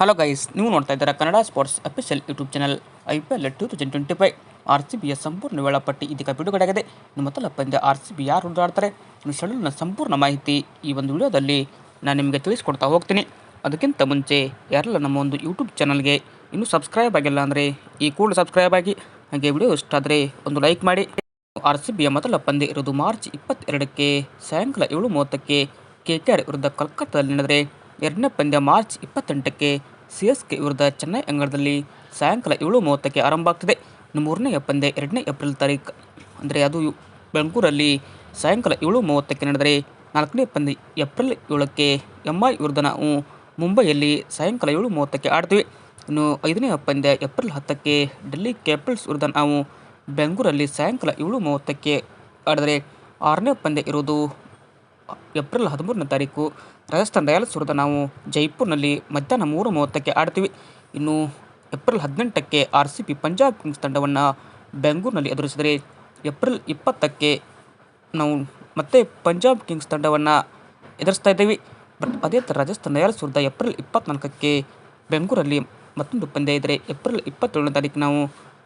Hello guys ನೀವು ನೋಡ್ತಾ ಇದ್ದೀರಾ Kannada sports official YouTube channel I P L two thousand twenty five R C ಬಿಯ ಸಂಪೂರ್ಣ ವೇಳಾಪಟ್ಟಿ ಇದೀಗ ಬಿಡುಗಡೆಯಾಗಿದೆ. ನಿಮ್ಮ ಮೊದಲ ಪಂದ್ಯ ಆರ್ ಸಿ ಬಿ ಯಾರು ಆಡ್ತಾರೆ ನಿಮ್ಮ ಶೆಡ್ಯೂಲ್ನ ಸಂಪೂರ್ಣ ಮಾಹಿತಿ ಈ ಒಂದು ವಿಡಿಯೋದಲ್ಲಿ ನಾನು ನಿಮಗೆ ತಿಳಿಸ್ಕೊಡ್ತಾ ಹೋಗ್ತೀನಿ. ಅದಕ್ಕಿಂತ ಮುಂಚೆ ಯಾರೆಲ್ಲ ನಮ್ಮ ಒಂದು ಯೂಟ್ಯೂಬ್ ಚಾನಲ್ಗೆ ಇನ್ನೂ ಸಬ್ಸ್ಕ್ರೈಬ್ ಆಗಿಲ್ಲ ಅಂದರೆ ಈ ಕೂಡ ಸಬ್ಸ್ಕ್ರೈಬ್ ಆಗಿ, ಹಾಗೆ ವಿಡಿಯೋ ಇಷ್ಟ ಆದರೆ ಒಂದು ಲೈಕ್ ಮಾಡಿ. ಆರ್ ಸಿ ಬಿಯ ಮೊದಲ ಪಂದ್ಯ ಇರೋದು ಮಾರ್ಚ್ ಇಪ್ಪತ್ತೆರಡಕ್ಕೆ ಸಾಯಂಕಾಲ ಏಳು ಮೂವತ್ತಕ್ಕೆ ಕೆ ಕೆ ಆರ್ ವಿರುದ್ಧ ಕಲ್ಕತ್ತಾದಲ್ಲಿ ನಡೆದರೆ ಎರಡನೇ ಪಂದ್ಯ ಮಾರ್ಚ್ ಇಪ್ಪತ್ತೆಂಟಕ್ಕೆ ಸಿ ಎಸ್ ಕೆ ವಿರುದ್ಧ ಚೆನ್ನೈ ಅಂಗಳದಲ್ಲಿ ಸಾಯಂಕಾಲ ಏಳು ಮೂವತ್ತಕ್ಕೆ ಆರಂಭ ಆಗ್ತದೆ. ಇನ್ನು ಮೂರನೇ ಪಂದ್ಯ ಎರಡನೇ ಏಪ್ರಿಲ್ ತಾರೀಕು ಅಂದರೆ ಅದು ಬೆಂಗಳೂರಲ್ಲಿ ಸಾಯಂಕಾಲ ಏಳು ಮೂವತ್ತಕ್ಕೆ ನಡೆದರೆ ನಾಲ್ಕನೇ ಪಂದ್ಯ ಏಪ್ರಿಲ್ ಏಳಕ್ಕೆ ಎಂ ಐ ವಿರುದ್ಧ ನಾವು ಮುಂಬೈಯಲ್ಲಿ ಸಾಯಂಕಾಲ ಏಳು ಮೂವತ್ತಕ್ಕೆ ಆಡ್ತೀವಿ. ಇನ್ನು ಐದನೇ ಪಂದ್ಯ ಏಪ್ರಿಲ್ ಹತ್ತಕ್ಕೆ ಡೆಲ್ಲಿ ಕ್ಯಾಪಿಟಲ್ಸ್ ವಿರುದ್ಧ ನಾವು ಬೆಂಗಳೂರಲ್ಲಿ ಸಾಯಂಕಾಲ ಏಳು ಮೂವತ್ತಕ್ಕೆ ಆಡಿದರೆ ಆರನೇ ಪಂದ್ಯ ಇರೋದು ಏಪ್ರಿಲ್ ಹದಿಮೂರನೇ ತಾರೀಕು ರಾಜಸ್ಥಾನ್ ರಾಯಲ್ಸ್ ವಿರುದ್ಧ ನಾವು ಜೈಪುರ್ನಲ್ಲಿ ಮಧ್ಯಾಹ್ನ ಮೂರು ಮೂವತ್ತಕ್ಕೆ ಆಡ್ತೀವಿ. ಇನ್ನು April ಹದಿನೆಂಟಕ್ಕೆ R C P Punjab Kings ತಂಡವನ್ನು ಬೆಂಗಳೂರಿನಲ್ಲಿ ಎದುರಿಸಿದರೆ ಏಪ್ರಿಲ್ ಇಪ್ಪತ್ತಕ್ಕೆ ನಾವು ಮತ್ತೆ ಪಂಜಾಬ್ ಕಿಂಗ್ಸ್ ತಂಡವನ್ನು ಎದುರಿಸ್ತಾ ಇದ್ದೀವಿ. ಬಟ್ ಅದೇ ಥರ ರಾಜಸ್ಥಾನ್ ರಾಯಲ್ಸ್ ವಿರುದ್ಧ ಏಪ್ರಿಲ್ ಇಪ್ಪತ್ತ್ನಾಲ್ಕಕ್ಕೆ ಬೆಂಗಳೂರಲ್ಲಿ ಮತ್ತೊಂದು ಪಂದ್ಯ ಇದ್ದರೆ ಏಪ್ರಿಲ್ ಇಪ್ಪತ್ತೇಳನೇ ತಾರೀಕು ನಾವು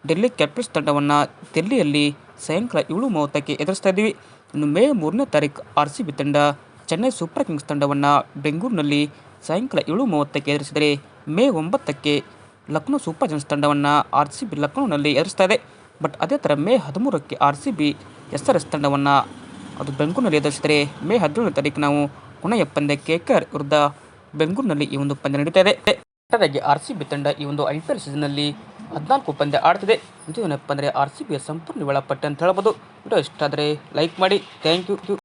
ಡೆಲ್ಲಿ ಕ್ಯಾಪಿಟಲ್ಸ್ ತಂಡವನ್ನು ದಿಲ್ಲಿಯಲ್ಲಿ ಸಾಯಂಕಾಲ ಏಳು ಮೂವತ್ತಕ್ಕೆ ಎದುರಿಸ್ತಾ ಇದ್ದೀವಿ. ಇನ್ನು ಮೇ ಮೂರನೇ ತಾರೀಕು ಆರ್ ಸಿ ಬಿ ತಂಡ ಚೆನ್ನೈ ಸೂಪರ್ ಕಿಂಗ್ಸ್ ತಂಡವನ್ನು ಬೆಂಗಳೂರಿನಲ್ಲಿ ಸಾಯಂಕಾಲ ಏಳು ಮೂವತ್ತಕ್ಕೆ ಎದುರಿಸಿದರೆ ಮೇ ಒಂಬತ್ತಕ್ಕೆ ಲಕ್ನೋ ಸೂಪರ್ ಜನ್ಸ್ ತಂಡವನ್ನು ಆರ್ ಸಿ ಬಿ ಲಕ್ನೋನಲ್ಲಿ ಎದುರಿಸ್ತಾ ಇದೆ. ಬಟ್ ಅದೇ ಥರ May ಹದಿಮೂರಕ್ಕೆ R C B S R S ತಂಡವನ್ನು ಅದು ಬೆಂಗಳೂರಿನಲ್ಲಿ ಎದುರಿಸಿದರೆ ಮೇ ಹದಿನೇಳನೇ ತಾರೀಕು ನಾವು ಕೊನೆಯ ಪಂದ್ಯ ಕೆ ಕೆ ಆರ್ ವಿರುದ್ಧ ಬೆಂಗಳೂರಿನಲ್ಲಿ ಈ ಒಂದು ಪಂದ್ಯ ನಡೀತಾ ಇದೆ. ಆರ್ ಸಿ ಬಿ ತಂಡ ಈ ಒಂದು ಐ ಪಿ ಎಲ್ ಸೀಸನ್ನಲ್ಲಿ ಹದಿನಾಲ್ಕು ಪಂದ್ಯ ಆಡ್ತಿದೆ. ಇದು ಏನಪ್ಪ ಅಂದರೆ ಆರ್ ಸಿ ಬಿಯ ಸಂಪೂರ್ಣ ವೇಳಾಪಟ್ಟಿ ಅಂತ ಹೇಳ್ಬೋದು. ವಿಡಿಯೋ ಇಷ್ಟ ಆದರೆ ಲೈಕ್ ಮಾಡಿ. Thank you.